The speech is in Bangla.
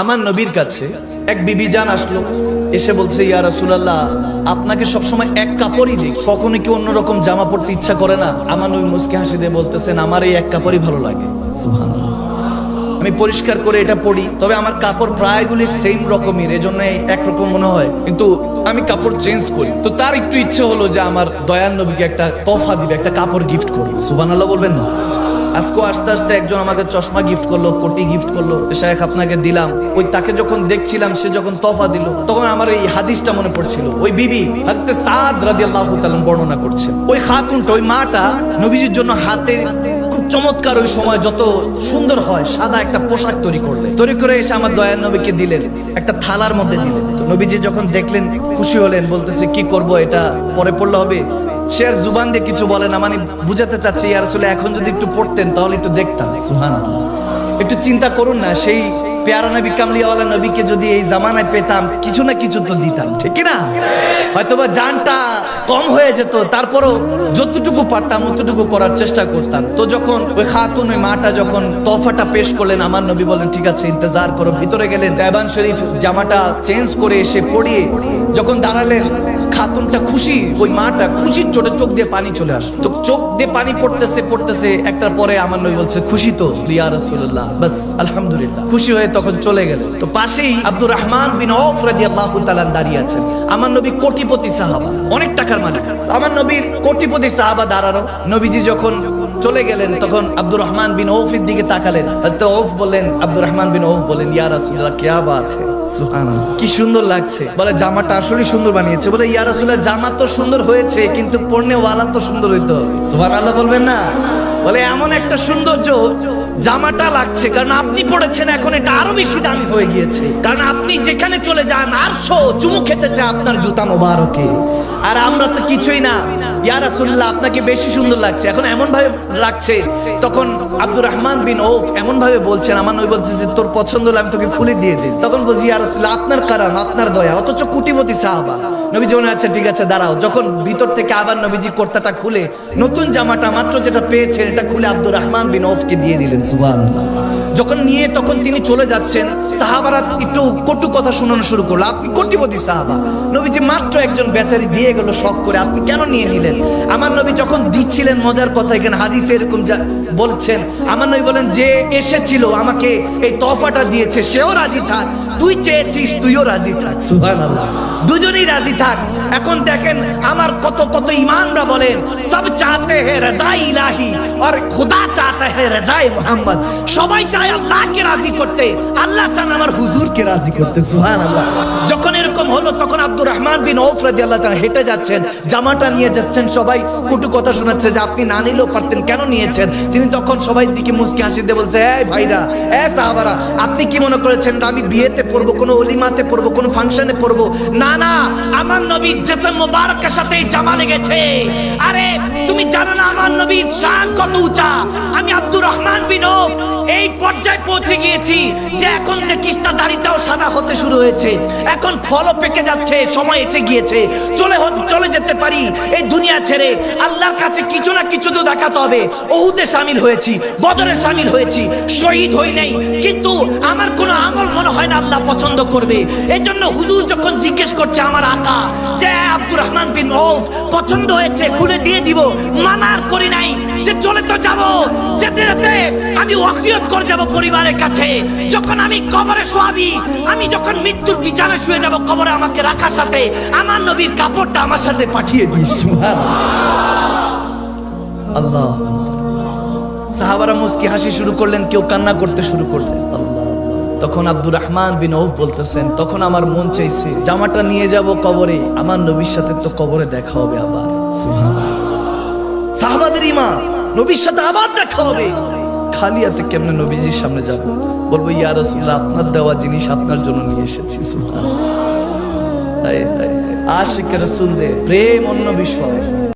আমার নবীর কাছে এক বিবি জান আসলো, এসে বলছে, ইয়া রাসূলুল্লাহ, আপনাকে সবসময় এক কাপড়ই দেখি। কখনো কি অন্যরকম জামা পড়তে ইচ্ছা করে না? আমার নবী মুচকি হাসি দিয়ে বলতেছেন আমার এই এক কাপড়ই ভালো লাগে। আমি পরিষ্কার করে এটা পড়ি, তবে আমার কাপড় প্রায়গুলি সেম রকমের এজন্য একরকম মনে হয়। কিন্তু আমি কাপড় চেঞ্জ করি। তো তার একটু ইচ্ছে হলো যে আমার দয়াল নবীকে একটা তোফা দিবে, একটা কাপড় গিফট করব। সুবহানাল্লাহ বলবেন না? আজকে আস্তে আস্তে একজন আমাকে চশমা গিফট করল, কোটি গিফট করল। শেখ আপনাকে দিলাম। ওই তাকে যখন দেখছিলাম, সে যখন তফা দিল, তখন আমার এই হাদিসটা মনে পড়ছিল। ওই বিবি হাজতে সাদ রাদিয়াল্লাহু তাআলা বর্ণনা করছে। ওই খাতুনটা, ওই মাটা নবীজির জন্য হাতে খুব চমৎকার ওই সময় যত সুন্দর হয়, সাদা একটা পোশাক তৈরি করলেন তৈরি করে এসে আমার দয়াল নবীকে দিলেন, একটা থালার মধ্যে দিলেন নবীজি যখন দেখলেন, খুশি হলেন, বলতেছে, কি করব, এটা পরে পড়লে হবে? সে জুবান দিয়ে কিছু বলে না মানে বুঝাতে চাচ্ছি ইয়ার আসলে এখন যদি একটু পড়তেন, তাহলে একটু দেখতাম। সুহান একটু চিন্তা করুন না, সেই পেয়ারা নবী, কামলিওয়ালা নবীকে যদি এই জামানায় পেতাম, কিছু না কিছু তো দিতাম, ঠিক না হয়তোবা জানটা কম হয়ে যেত, তারপরও যতটুকু পারতাম, অতটুকু করার চেষ্টা করতাম। তো যখন ওই খাতুন, ওই মাটা যখন তফাটা পেশ করলেন, আমার নবী বলেন ঠিক আছে, ইন্তজার করো। ভিতরে গেলেন দেবান শরীফ জামাটা চেঞ্জ করে এসে পড়িয়ে যখন দাঁড়ালেন খাতুনটা খুশি, ওই মাটা খুশির চোটে চোখ দিয়ে পানি চলে আসে। তো চোখ দিয়ে পানি পড়তেছে পড়তেছে, একটার পরে আমার নই বলছে, খুশি তো? রিয়া রসুল্লাহ বাস, আলহামদুলিল্লাহ। খুশি হয়ে তখন চলে গেল। তো পাশেই আব্দুর রহমান বিন অফ রাদিয়াল্লাহু তাআলা দাঁড়িয়ে আছেন। আমার নবী কোটিপতি সাহাবা, অনেক টাকার মালিক। আমার নবীর কোটিপতি সাহাবা দাঁড়ানো। নবীজি যখন চলে গেলেন তখন আব্দুর রহমান বিন ওফের দিকে তাকালেন। ওফ বললেন আব্দুর রহমান বিন ওফ বলেন ইয়া রাসূলুল্লাহ কিয়া বাত কি সুন্দর লাগছে। বলে জামাটা আসলে সুন্দর বানিয়েছে। বলে ইয়া রাসূলুল্লাহ জামা তো সুন্দর হয়েছে কিন্তু পড়নে ওয়ালা তো সুন্দর হইতো সুবহানাল্লাহ বলবেন না? বলে এমন একটা সৌন্দর্য জামাটা লাগছে, কারণ আপনি পড়েছেন এখন এটা আরও বেশি দামি হয়ে গিয়েছে। কারণ আপনি যেখানে চলে যান, আর শো, চুমু খেতে চায় আপনার জুতা মোবারকে। আর আমরা তো কিছুই না। আপনাকে বেশি সুন্দর লাগছে। এখন এমন ভাবে রাখছে, তখন আব্দুর রহমান বিন ওফ এমন ভাবে বলছেন, আমার নই বলছে যে, তোর পছন্দ হলে আমি তোকে খুলে দিয়ে দিই। তখন বলছি আপনার কারণ, আপনার দয়া। অথচ সাহাবা। নবীজি আচ্ছা ঠিক আছে, দাঁড়াও। যখন ভিতর থেকে আবার নবীজি কর্তাটা খুলে, নতুন জামাটা মাত্র যেটা পেয়েছেন, এটা খুলে আব্দুর রহমান বিন ওফকে দিয়ে দিলেন। সুবহানাল্লাহ যখন নিয়ে তখন তিনি চলে যাচ্ছেন, সাহাবারা একটু কটু কথা শোনানো শুরু করল। আপনি কোটিপতি সাহাবা। নবীজি মাত্র একজন বেচারি দিয়ে গেল শখ করে, আপনি কেন নিয়ে নিলেন? আমার নবী যখন দিচ্ছিলেন মজার কথা, এখানে হাদিসে এরকম যা বলছেন, আমার নবী বলেন, যে এসেছিল আমাকে এই তফাটা দিয়েছে, সেও রাজি থাক। তুই চেয়েছিস, তুইও রাজি থাক। সুবহানাল্লাহ। দুজনেই রাজি থাক। এখন দেখেন, আমার কত কত ইমানরা বলেন, সব চাহতে হে রাজা ইলাহি, আর খুদা চাহতে হে রাজাই মোহাম্মদ। সবাই চায় আল্লাহকে রাজি করতে, আল্লাহ চান আমার হুজুরকে রাজি করতে, সুবহানাল্লাহ। যখন এরকম হলো, তখন আব্দুর রহমান বিন ওফ রাদিয়াল্লাহু তাআলা হেঁটে যাচ্ছেন, জামাটা নিয়ে যাচ্ছেন, সবাই কুটু কথা শোনাচ্ছে যে আপনি না নিলেও পারতেন, কেন নিয়েছেন? তিনি তখন সবাই দিকে মুসকি হাসি দিয়ে বলছে ভাইরা, এ সাহাবারা, আপনি কি মনে করেছেন আমি বিয়েতে পড়ব কোনো অলিমাতে পড়ব কোনো ফাংশনে পড়ব না না, আমার নবী জেসম মোবারকের সাথে জামা লেগেছে। আরে, তুমি জানো না আমার নবীর শান কত উঁচা? আমি আব্দুর রহমান বিন এই পর্যায়ে পৌঁছে গিয়েছি যে এখন দেখিস দাড়িটাও সাদা হতে শুরু হয়েছে। এখন ফলও পেকে যাচ্ছে, সময় এসে গিয়েছে। চলে চলে যেতে পারি এই দুনিয়া ছেড়ে। আল্লাহর কাছে কিছু না কিছু তো দেখাতে হবে। ওহুদে সামিল হয়েছি, বদরে সামিল হয়েছি, শহীদ হই নাই। কিন্তু আমার কোনো আমল মনে হয় না আল্লাহ পছন্দ করবে। এই জন্য হুজুর যখন জিজ্ঞেস করছে আমার আকা, যে আব্দুর রহমান বিন ওফ, পছন্দ হয়েছে, খুলে দিয়ে দিব। মানার করি নাই যে যেতে যেতে আমি করে যাব পরিবারের কাছে। যখন আমি কবরে শোয়াবি, আমি যখন মৃত্যুর শুয়ে যাব কবরে আমাকে রাখার সাথে, আমার নবীর কাপড়টা আমার সাথে পাঠিয়ে দিস। আল্লাহ সাহাবারা মুস্কি হাসি শুরু করলেন, কেউ কান্না করতে শুরু করলেন। আল্লাহ তখন আব্দুর রহমান বিন ঔফ বলতেছেন, তখন আমার মন চাইছে, জামাটা নিয়ে যাব কবরে, আমার নবীর সাথে তো কবরে দেখা হবে আবার। সাহাবাদের ইমান নবীর সাথে আবার দেখা হবে। খালি হাতে কেমনে নবীজির সামনে যাব? বলব, ইয়া রাসূলুল্লাহ, আপনার দেওয়া জিনিস আপনার জন্য নিয়ে এসেছি, সুবহানাল্লাহ। সুন্দর প্রেম অন্য বিষয়।